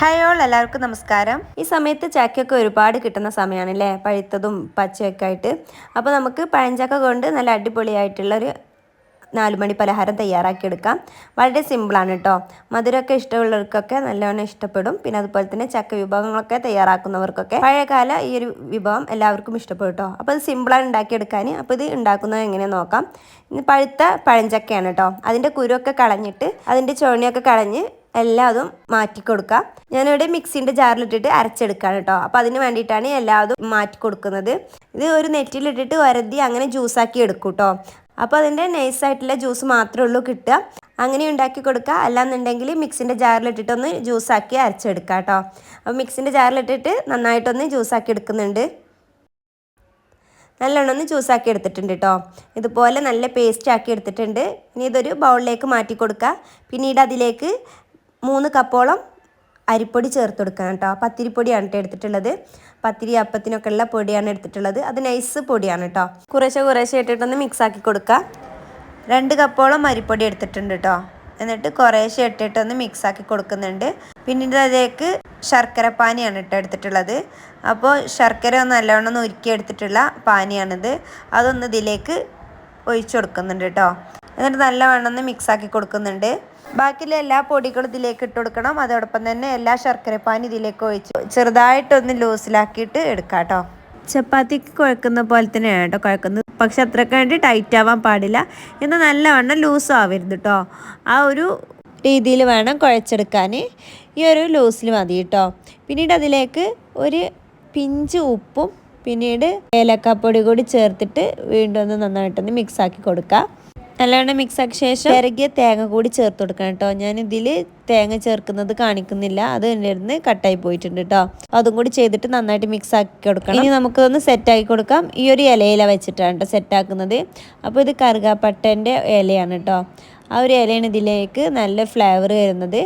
Hi all എല്ലാവർക്കും നമസ്കാരം. ഈ സമയത്ത് ചക്കയൊക്കെ ഒരുപാട് കിട്ടുന്ന സമയമാണ് അല്ലേ പഴുത്തതും പച്ചയൊക്കെ ആയിട്ട്. അപ്പോൾ നമുക്ക് പഴഞ്ചക്ക കൊണ്ട് നല്ല അടിപൊളിയായിട്ടുള്ളൊരു നാലുമണി പലഹാരം തയ്യാറാക്കിയെടുക്കാം. വളരെ സിമ്പിളാണ് കേട്ടോ മധുരമൊക്കെ ഇഷ്ടമുള്ളവർക്കൊക്കെ നല്ലവണ്ണം ഇഷ്ടപ്പെടും. പിന്നെ അതുപോലെ തന്നെ ചക്ക വിഭവങ്ങളൊക്കെ തയ്യാറാക്കുന്നവർക്കൊക്കെ പഴയകാല ഈ ഒരു വിഭവം എല്ലാവർക്കും ഇഷ്ടപ്പെടും കേട്ടോ അപ്പോൾ ഇത് സിമ്പിളാണ് ഉണ്ടാക്കിയെടുക്കാൻ. അപ്പോൾ ഇത് ഉണ്ടാക്കുന്നത് എങ്ങനെ നോക്കാം. പഴുത്ത പഴഞ്ചക്കയാണ് കേട്ടോ അതിന്റെ കുരുവൊക്കെ കളഞ്ഞിട്ട് അതിന്റെ ചോണിയൊക്കെ കളഞ്ഞ് എല്ലാതും മാറ്റി കൊടുക്കാം ഞാനിവിടെ മിക്സിന്റെ ജാറിലിട്ടിട്ട് അരച്ചെടുക്കുകയാണ് കേട്ടോ. അപ്പോൾ അതിന് വേണ്ടിയിട്ടാണ് എല്ലാതും മാറ്റി കൊടുക്കുന്നത്. ഇത് ഒരു നെറ്റിലിട്ടിട്ട് വരതി അങ്ങനെ ജ്യൂസാക്കി എടുക്കും കേട്ടോ. അപ്പോൾ അതിന്റെ നൈസായിട്ടുള്ള ജ്യൂസ് മാത്രമേ ഉള്ളൂ കിട്ടുക. അങ്ങനെ ഉണ്ടാക്കി കൊടുക്കുക. അല്ലാന്നുണ്ടെങ്കിൽ മിക്സിന്റെ ജാറിലിട്ടിട്ടൊന്ന് ജ്യൂസാക്കി അരച്ചെടുക്കുക കേട്ടോ. അപ്പോൾ മിക്സിന്റെ ജാറിലിട്ടിട്ട് നന്നായിട്ടൊന്ന് ജ്യൂസാക്കി എടുക്കുന്നുണ്ട്. നല്ലോണം ഒന്ന് ജ്യൂസാക്കി എടുത്തിട്ടുണ്ട് കേട്ടോ. ഇതുപോലെ നല്ല പേസ്റ്റ് ആക്കി എടുത്തിട്ടുണ്ട്. ഇനി ഇതൊരു ബൗളിലേക്ക് മാറ്റി കൊടുക്കുക. പിന്നീട് അതിലേക്ക് മൂന്ന് കപ്പോളം അരിപ്പൊടി ചേർത്ത് കൊടുക്കണം കേട്ടോ. പത്തിരിപ്പൊടിയാണ് കേട്ടോ എടുത്തിട്ടുള്ളത്. പത്തിരി അപ്പത്തിനൊക്കെ ഉള്ള പൊടിയാണ് എടുത്തിട്ടുള്ളത്. അത് നൈസ് പൊടിയാണ് കേട്ടോ. കുറേശ്ശെ കുറേശ്ശെ ഇട്ടിട്ടൊന്ന് മിക്സ് ആക്കി കൊടുക്കുക രണ്ട് കപ്പോളം അരിപ്പൊടി എടുത്തിട്ടുണ്ട് കേട്ടോ. എന്നിട്ട് കുറേശ്ശെ ഇട്ടിട്ടൊന്ന് മിക്സ് ആക്കി കൊടുക്കുന്നുണ്ട്. പിന്നീട് അതിലേക്ക് ശർക്കര പാനിയാണ് കേട്ടോ എടുത്തിട്ടുള്ളത്. അപ്പോൾ ശർക്കര ഒന്ന് നല്ലവണ്ണം ഒന്ന് ഉരുക്കി എടുത്തിട്ടുള്ള പാനിയാണിത്. അതൊന്ന് ഇതിലേക്ക് ഒഴിച്ചു കൊടുക്കുന്നുണ്ട് കേട്ടോ. എന്നിട്ട് നല്ലവണ്ണം ഒന്ന് മിക്സ് ആക്കി കൊടുക്കുന്നുണ്ട്. ബാക്കിയുള്ള എല്ലാ പൊടികളും ഇതിലേക്ക് ഇട്ട് കൊടുക്കണം. അതോടൊപ്പം തന്നെ എല്ലാ ശർക്കരപ്പാനി ഇതിലേക്ക് ഒഴിച്ച് ചെറുതായിട്ടൊന്ന് ലൂസിലാക്കിയിട്ട് എടുക്കാം കേട്ടോ ചപ്പാത്തിക്ക് കുഴക്കുന്ന പോലെ തന്നെയാണ് കേട്ടോ കുഴക്കുന്നത്. പക്ഷെ അത്രയ്ക്ക് വേണ്ടി ടൈറ്റ് ആവാൻ പാടില്ല. എന്നാൽ നല്ലവണ്ണം ലൂസ് ആവരുത് കേട്ടോ ആ ഒരു രീതിയിൽ വേണം കുഴച്ചെടുക്കാൻ. ഈ ഒരു ലൂസിൽ മതി കേട്ടോ പിന്നീട് അതിലേക്ക് ഒരു പിഞ്ച് ഉപ്പും പിന്നീട് ഏലക്കാപ്പൊടി കൂടി ചേർത്തിട്ട് വീണ്ടും ഒന്ന് നന്നായിട്ടൊന്ന് മിക്സാക്കി കൊടുക്കുക നല്ലവണ്ണം മിക്സ് ആക്കിയ ശേഷം ഇറങ്ങിയ തേങ്ങ കൂടി ചേർത്ത് കൊടുക്കണം കേട്ടോ. ഞാൻ ഇതിൽ തേങ്ങ ചേർക്കുന്നത് കാണിക്കുന്നില്ല. അത് എന്റെ ഇരുന്ന് കട്ടായി പോയിട്ടുണ്ട് കേട്ടോ. അതും കൂടി ചെയ്തിട്ട് നന്നായിട്ട് മിക്സ് ആക്കി കൊടുക്കണം. ഇനി നമുക്കൊന്ന് സെറ്റാക്കി കൊടുക്കാം. ഈ ഒരു ഇലയില വെച്ചിട്ടാണ് കേട്ടോ സെറ്റാക്കുന്നത് അപ്പോൾ ഇത് കറുകാപ്പട്ടന്റെ ഇലയാണ് കേട്ടോ ആ ഒരു ഇലയാണ് ഇതിലേക്ക് നല്ല ഫ്ലേവർ വരുന്നത്.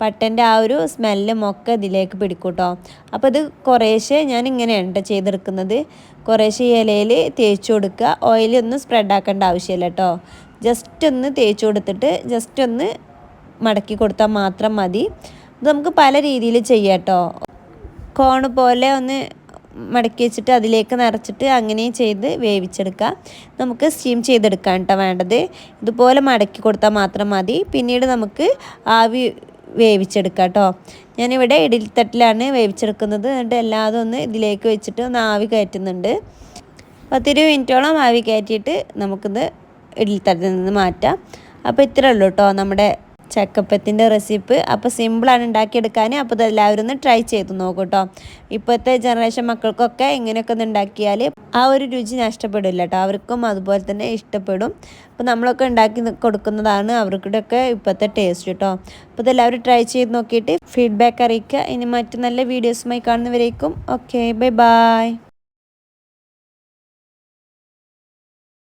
പട്ടന്റെ ആ ഒരു സ്മെല്ലും ഒക്കെ ഇതിലേക്ക് പിടിക്കും കേട്ടോ അപ്പോൾ ഇത് കുറേശ്ശെ ഞാൻ ഇങ്ങനെയാണ് കേട്ടോ ചെയ്തെടുക്കുന്നത്. കുറേശ്ശെ ഇലയിൽ തേച്ച് കൊടുക്കുക. ഓയിലൊന്നും സ്പ്രെഡ് ആക്കേണ്ട ആവശ്യമില്ല കേട്ടോ ജസ്റ്റ് ഒന്ന് തേച്ച് കൊടുത്തിട്ട് ജസ്റ്റ് ഒന്ന് മടക്കി കൊടുത്താൽ മാത്രം മതി. ഇത് നമുക്ക് പല രീതിയിൽ ചെയ്യാം കേട്ടോ കോണ് പോലെ ഒന്ന് മടക്കി വെച്ചിട്ട് അതിലേക്ക് നിറച്ചിട്ട് അങ്ങനെ ചെയ്ത് വേവിച്ചെടുക്കാം. നമുക്ക് സ്റ്റീം ചെയ്തെടുക്കാം കേട്ടോ വേണ്ടത്. ഇതുപോലെ മടക്കി കൊടുത്താൽ മാത്രം മതി. പിന്നീട് നമുക്ക് ആവി വേവിച്ചെടുക്കാം കേട്ടോ ഞാനിവിടെ തട്ടിലാണ് വേവിച്ചെടുക്കുന്നത്. എന്നിട്ട് എല്ലാതും ഒന്ന് ഇതിലേക്ക് വെച്ചിട്ട് ഒന്ന് ആവി കയറ്റുന്നുണ്ട്. പത്തിരുപത് മിനിറ്റോളം ആവി കയറ്റിയിട്ട് നമുക്കിത് ഇഡ്ഡലിത്തട്ടിൽ നിന്ന് മാറ്റാം. അപ്പോൾ ഇത്രേ ഉള്ളൂ കേട്ടോ നമ്മുടെ ചക്കപ്പത്തിന്റെ റെസിപ്പി അപ്പോൾ സിമ്പിളാണ് ഉണ്ടാക്കിയെടുക്കാൻ. അപ്പോൾ ഇതെല്ലാവരും ഒന്ന് ട്രൈ ചെയ്ത് നോക്കൂ കേട്ടോ ഇപ്പോഴത്തെ ജനറേഷൻ മക്കൾക്കൊക്കെ ഇങ്ങനെയൊക്കെ ഒന്ന് ഉണ്ടാക്കിയാൽ ആ ഒരു രുചി നഷ്ടപ്പെടില്ല കേട്ടോ അവർക്കും അതുപോലെ തന്നെ ഇഷ്ടപ്പെടും. അപ്പോൾ നമ്മളൊക്കെ ഉണ്ടാക്കി കൊടുക്കുന്നതാണ് അവർക്കിടൊക്കെ ഇപ്പോഴത്തെ ടേസ്റ്റ് കേട്ടോ അപ്പോൾ ഇതെല്ലാവരും ട്രൈ ചെയ്ത് നോക്കിയിട്ട് ഫീഡ്ബാക്ക് അറിയിക്കുക. ഇനി മറ്റു നല്ല വീഡിയോസുമായി കാണുന്നവരേക്കും. Okay bye bye